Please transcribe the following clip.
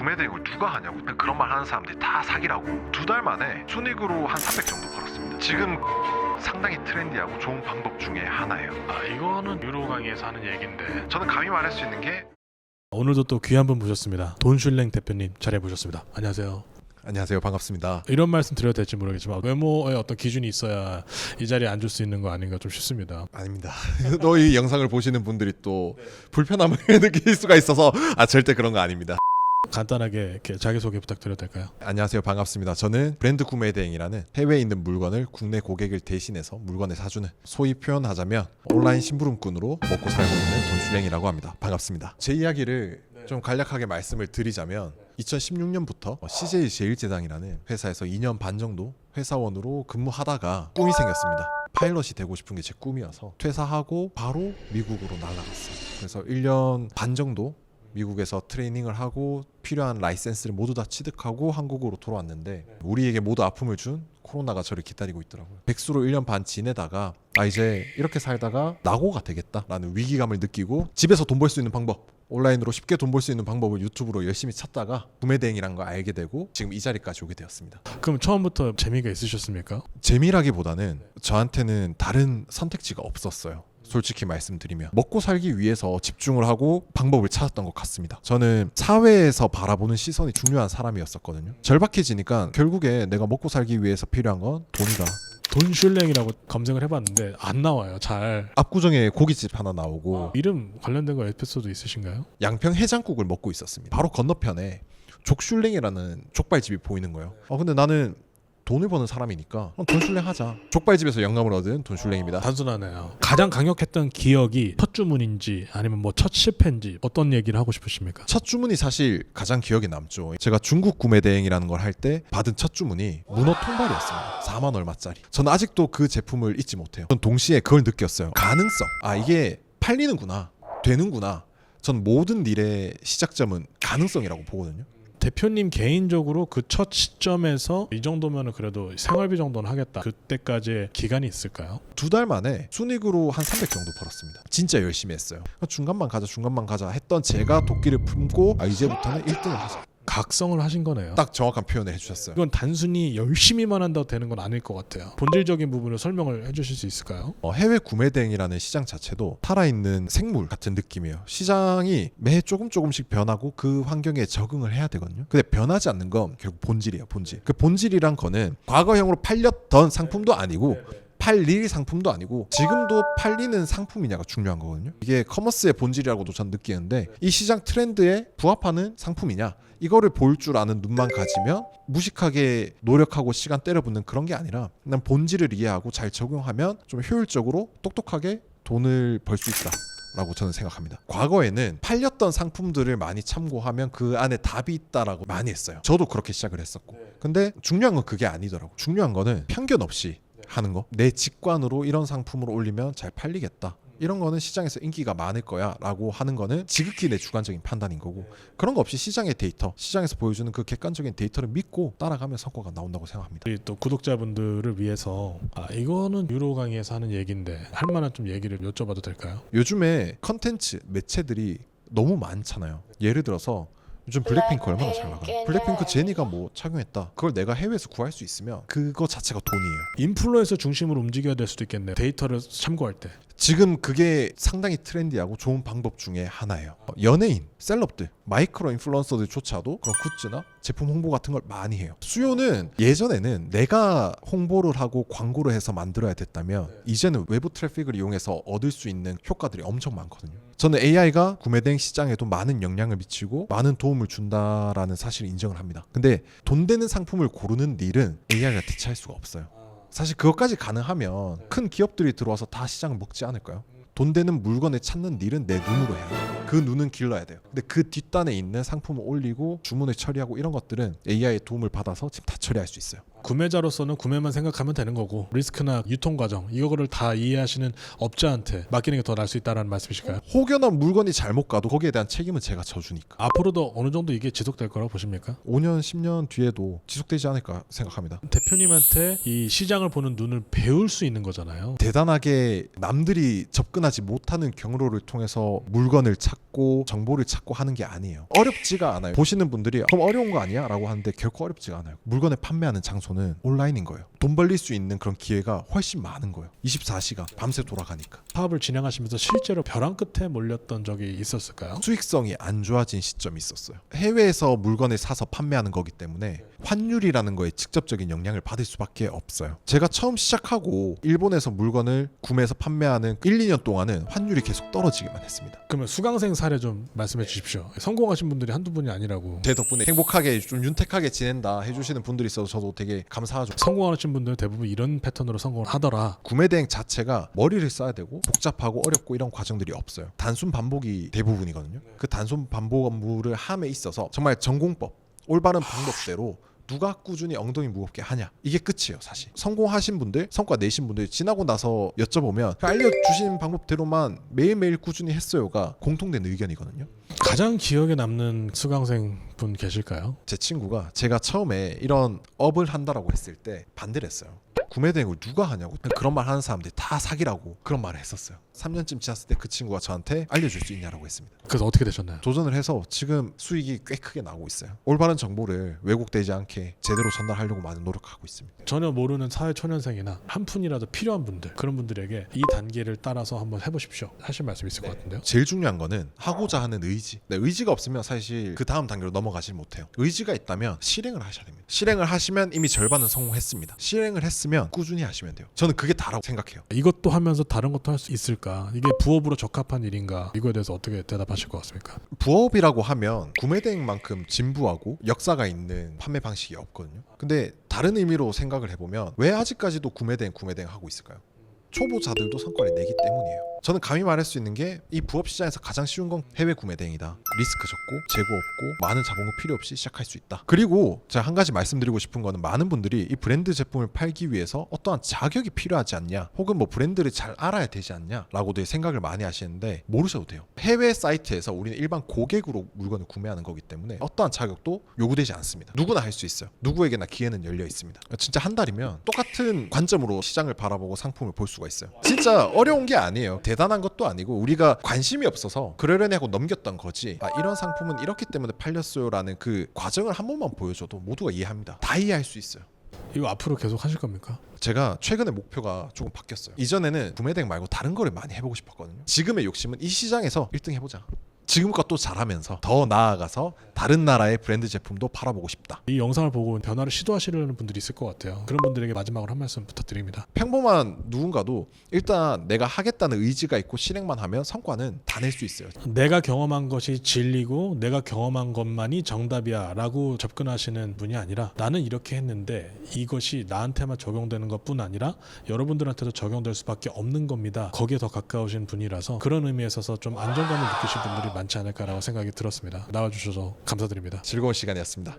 구매 대행을 누가 하냐고 그런 말 하는 사람들이 다 사기라고 두 달 만에 순익으로 한 300 정도 벌었습니다 지금 상당히 트렌디하고 좋은 방법 중에 하나예요 아 이거는 유로 강의에서 하는 얘긴데 저는 감히 말할 수 있는 게 오늘도 또 귀한 분 모셨습니다. 돈슐랭 대표님 자리해 보셨습니다. 안녕하세요. 안녕하세요 반갑습니다 이런 말씀 드려도 될지 모르겠지만 외모에 어떤 기준이 있어야 이 자리에 앉을 수 있는 거 아닌가 좀 싶습니다. 아닙니다. 또 이 영상을 보시는 분들이 또 불편함을 느낄 수가 있어서 아 절대 그런 거 아닙니다. 간단하게 이렇게 자기 소개 부탁드려도 될까요? 안녕하세요. 반갑습니다. 저는 브랜드 구매 대행이라는 해외에 있는 물건을 국내 고객을 대신해서 물건을 사주는 소위 표현하자면 온라인 심부름꾼으로 먹고 살고 있는 돈슐랭이라고 합니다. 반갑습니다. 제 이야기를 좀 간략하게 말씀을 드리자면 2016년부터 CJ 제일제당이라는 회사에서 2년 반 정도 회사원으로 근무하다가 꿈이 생겼습니다. 파일럿이 되고 싶은 게 제 꿈이어서 퇴사하고 바로 미국으로 날아갔어요. 그래서 1년 반 정도 미국에서 트레이닝을 하고 필요한 라이센스를 모두 다 취득하고 한국으로 돌아왔는데 우리에게 모두 아픔을 준 코로나가 저를 기다리고 있더라고요. 백수로 1년 반 지내다가 아 이제 이렇게 살다가 낙오가 되겠다라는 위기감을 느끼고 집에서 돈 벌 수 있는 방법 온라인으로 쉽게 돈 벌 수 있는 방법을 유튜브로 열심히 찾다가 구매 대행이란 걸 알게 되고 지금 이 자리까지 오게 되었습니다. 그럼 처음부터 재미가 있으셨습니까? 재미라기보다는 저한테는 다른 선택지가 없었어요. 솔직히 말씀드리면 먹고 살기 위해서 집중을 하고 방법을 찾았던 것 같습니다. 저는 사회에서 바라보는 시선이 중요한 사람이었었거든요. 절박해지니까 결국에 내가 먹고 살기 위해서 필요한 건 돈이다. 돈슐랭이라고 검색을 해봤는데 안 나와요. 잘. 압구정에 고깃집 하나 나오고 이름 관련된 거 에피소드 있으신가요? 양평 해장국을 먹고 있었습니다. 바로 건너편에 족슐랭이라는 족발집이 보이는 거예요. 어 근데 나는 돈을 버는 사람이니까 그럼 돈슐랭 하자. 족발집에서 영감을 얻은 돈슐랭입니다. 단순하네요. 가장 강력했던 기억이 첫 주문인지 아니면 뭐 첫 실패인지 어떤 얘기를 하고 싶으십니까? 첫 주문이 사실 가장 기억에 남죠. 제가 중국 구매 대행이라는 걸 할 때 받은 첫 주문이 문어 통발이었습니다. 4만 얼마짜리. 저는 아직도 그 제품을 잊지 못해요. 전 동시에 그걸 느꼈어요. 가능성. 아 이게 팔리는구나. 되는구나. 전 모든 일의 시작점은 가능성이라고 보거든요. 대표님 개인적으로 그 첫 시점에서 이 정도면은 그래도 생활비 정도는 하겠다. 그때까지의 기간이 있을까요? 두 달 만에 순익으로 한 300 정도 벌었습니다. 진짜 열심히 했어요. 중간만 가자, 중간만 가자 했던 제가 도끼를 품고 아, 이제부터는 1등을 하자. 각성을 하신 거네요. 딱 정확한 표현을 해주셨어요. 이건 단순히 열심히만 한다고 되는 건 아닐 것 같아요. 본질적인 부분을 설명을 해주실 수 있을까요? 어, 해외 구매 대행이라는 시장 자체도 살아있는 생물 같은 느낌이에요. 시장이 매 조금 조금씩 변하고 그 환경에 적응을 해야 되거든요. 근데 변하지 않는 건 결국 본질이에요. 본질. 그 본질이란 거는 과거형으로 팔렸던 상품도 아니고 팔릴 상품도 아니고 지금도 팔리는 상품이냐가 중요한 거거든요. 이게 커머스의 본질이라고도 전 느끼는데 이 시장 트렌드에 부합하는 상품이냐 이거를 볼 줄 아는 눈만 가지면 무식하게 노력하고 시간 때려붓는 그런 게 아니라 그냥 본질을 이해하고 잘 적용하면 좀 효율적으로 똑똑하게 돈을 벌 수 있다. 라고 저는 생각합니다. 과거에는 팔렸던 상품들을 많이 참고하면 그 안에 답이 있다라고 많이 했어요. 저도 그렇게 시작을 했었고. 근데 중요한 건 그게 아니더라고. 중요한 거는 편견 없이 하는 거. 내 직관으로 이런 상품을 올리면 잘 팔리겠다. 이런 거는 시장에서 인기가 많을 거야 라고 하는 거는 지극히 내 주관적인 판단인 거고 그런 거 없이 시장의 데이터, 시장에서 보여주는 그 객관적인 데이터를 믿고 따라가면 성과가 나온다고 생각합니다. 우리 또 구독자분들을 위해서 아 이거는 유로 강의에서 하는 얘기인데 할 만한 좀 얘기를 여쭤봐도 될까요? 요즘에 컨텐츠 매체들이 너무 많잖아요. 예를 들어서 요즘 블랙핑크 얼마나 잘 나가요? 블랙핑크 제니가 뭐 착용했다. 그걸 내가 해외에서 구할 수 있으면 그거 자체가 돈이에요. 인플루언서 중심으로 움직여야 될 수도 있겠네요. 데이터를 참고할 때. 지금 그게 상당히 트렌디하고 좋은 방법 중에 하나예요. 어, 연예인, 셀럽들, 마이크로 인플루언서들조차도 그런 굿즈나 제품 홍보 같은 걸 많이 해요. 수요는 예전에는 내가 홍보를 하고 광고를 해서 만들어야 됐다면 이제는 외부 트래픽을 이용해서 얻을 수 있는 효과들이 엄청 많거든요. 저는 AI가 구매 대행 시장에도 많은 영향을 미치고 많은 도움을 준다라는 사실을 인정을 합니다. 근데 돈 되는 상품을 고르는 일은 AI가 대체할 수가 없어요. 사실 그것까지 가능하면 큰 기업들이 들어와서 다 시장을 먹지 않을까요? 돈 되는 물건을 찾는 일은 내 눈으로 해야 돼요. 그 눈은 길러야 돼요. 근데 그 뒷단에 있는 상품을 올리고 주문을 처리하고 이런 것들은 AI의 도움을 받아서 지금 다 처리할 수 있어요. 구매자로서는 구매만 생각하면 되는 거고 리스크나 유통 과정 이거를 다 이해하시는 업자한테 맡기는 게 더 나을 수 있다라는 말씀이실까요? 혹여나 물건이 잘못 가도 거기에 대한 책임은 제가 져주니까. 앞으로도 어느 정도 이게 지속될 거라고 보십니까? 5년, 10년 뒤에도 지속되지 않을까 생각합니다. 대표님한테 이 시장을 보는 눈을 배울 수 있는 거잖아요. 대단하게 남들이 접근하지 접근하지 못하는 경로를 통해서 물건을 찾고 정보를 찾고 하는 게 아니에요. 어렵지가 않아요. 보시는 분들이 그럼 어려운 거 아니야? 라고 하는데 결코 어렵지가 않아요. 물건을 판매하는 장소 는 온라인인 거예요. 돈 벌릴 수 있는 그런 기회가 훨씬 많은 거예요. 24시간 밤새 돌아가니까. 사업을 진행하시면서 실제로 벼랑 끝에 몰렸던 적이 있었을까요? 수익성이 안 좋아진 시점이 있었어요. 해외에서 물건을 사서 판매하는 거기 때문에 환율이라는 거에 직접적인 영향을 받을 수밖에 없어요. 제가 처음 시작하고 일본에서 물건을 구매해서 판매하는 1, 2년 동안은 환율이 계속 떨어지기만 했습니다. 그러면 수강생 사례 좀 말씀해 주십시오. 성공하신 분들이 한두 분이 아니라고. 제 덕분에 행복하게 좀 윤택하게 지낸다 해주시는 분들이 있어서 저도 되게 감사하죠. 성공하신 분들 대부분 이런 패턴으로 성공을 하더라. 구매 대행 자체가 머리를 써야 되고 복잡하고 어렵고 이런 과정들이 없어요. 단순 반복이 대부분이거든요. 그 단순 반복 업무를 함에 있어서 정말 전공법, 올바른 방법대로 누가 꾸준히 엉덩이 무겁게 하냐 이게 끝이에요 사실 성공하신 분들 성과 내신 분들 지나고 나서 여쭤보면 그 알려주신 방법대로만 매일매일 꾸준히 했어요가 공통된 의견이거든요 가장 기억에 남는 수강생 분 계실까요? 제 친구가 제가 처음에 이런 업을 한다라고 했을 때 반대를 했어요. 구매 대행을 누가 하냐고 그런 말 하는 사람들이 다 사기라고 그런 말을 했었어요. 3년쯤 지났을 때 그 친구가 저한테 알려줄 수 있냐라고 했습니다. 그래서 어떻게 되셨나요? 도전을 해서 지금 수익이 꽤 크게 나오고 있어요. 올바른 정보를 왜곡되지 않게 제대로 전달하려고 많은 노력하고 있습니다. 전혀 모르는 사회 초년생이나 한 푼이라도 필요한 분들 그런 분들에게 이 단계를 따라서 한번 해보십시오. 하실 말씀 있을 것 같은데요. 제일 중요한 거는 하고자 하는 의지. 네, 의지가 없으면 사실 그 다음 단계로 넘어 가질 못해요. 의지가 있다면 실행을 하셔야 됩니다. 실행을 하시면 이미 절반은 성공했습니다. 실행을 했으면 꾸준히 하시면 돼요. 저는 그게 다라고 생각해요. 이것도 하면서 다른 것도 할 수 있을까? 이게 부업으로 적합한 일인가? 이거에 대해서 어떻게 대답하실 것 같습니까? 부업이라고 하면 구매 대행만큼 진부하고 역사가 있는 판매 방식이 없거든요. 근데 다른 의미로 생각을 해보면 왜 아직까지도 구매 대행 구매 대행 하고 있을까요? 초보자들도 성과를 내기 때문이에요. 저는 감히 말할 수 있는 게 이 부업 시장에서 가장 쉬운 건 해외 구매 대행이다. 리스크 적고 재고 없고 많은 자본금 필요 없이 시작할 수 있다. 그리고 제가 한 가지 말씀드리고 싶은 거는 많은 분들이 이 브랜드 제품을 팔기 위해서 어떠한 자격이 필요하지 않냐, 혹은 뭐 브랜드를 잘 알아야 되지 않냐라고들 생각을 많이 하시는데 모르셔도 돼요. 해외 사이트에서 우리는 일반 고객으로 물건을 구매하는 거기 때문에 어떠한 자격도 요구되지 않습니다. 누구나 할 수 있어요. 누구에게나 기회는 열려 있습니다. 진짜 한 달이면 똑같은 관점으로 시장을 바라보고 상품을 볼 수가 있어요. 진짜 어려운 게 아니에요. 대단한 것도 아니고 우리가 관심이 없어서 그러려니 하고 넘겼던 거지. 아, 이런 상품은 이렇기 때문에 팔렸어요라는 그 과정을 한 번만 보여줘도 모두가 이해합니다. 다 이해할 수 있어요. 이거 앞으로 계속 하실 겁니까? 제가 최근에 목표가 조금 바뀌었어요. 이전에는 구매대행 말고 다른 거를 많이 해보고 싶었거든요. 지금의 욕심은 이 시장에서 1등 해보자. 지금껏 또 잘하면서 더 나아가서 다른 나라의 브랜드 제품도 팔아보고 싶다. 이 영상을 보고 변화를 시도하시려는 분들이 있을 것 같아요. 그런 분들에게 마지막으로 한 말씀 부탁드립니다. 평범한 누군가도 일단 내가 하겠다는 의지가 있고 실행만 하면 성과는 다 낼 수 있어요. 내가 경험한 것이 진리고 내가 경험한 것만이 정답이야라고 접근하시는 분이 아니라 나는 이렇게 했는데 이것이 나한테만 적용되는 것뿐 아니라 여러분들한테도 적용될 수밖에 없는 겁니다. 거기에 더 가까우신 분이라서 그런 의미에 있어서 좀 안정감을 느끼실 분들이 많지 않을까라고 생각이 들었습니다. 나와주셔서 감사드립니다. 즐거운 시간이었습니다.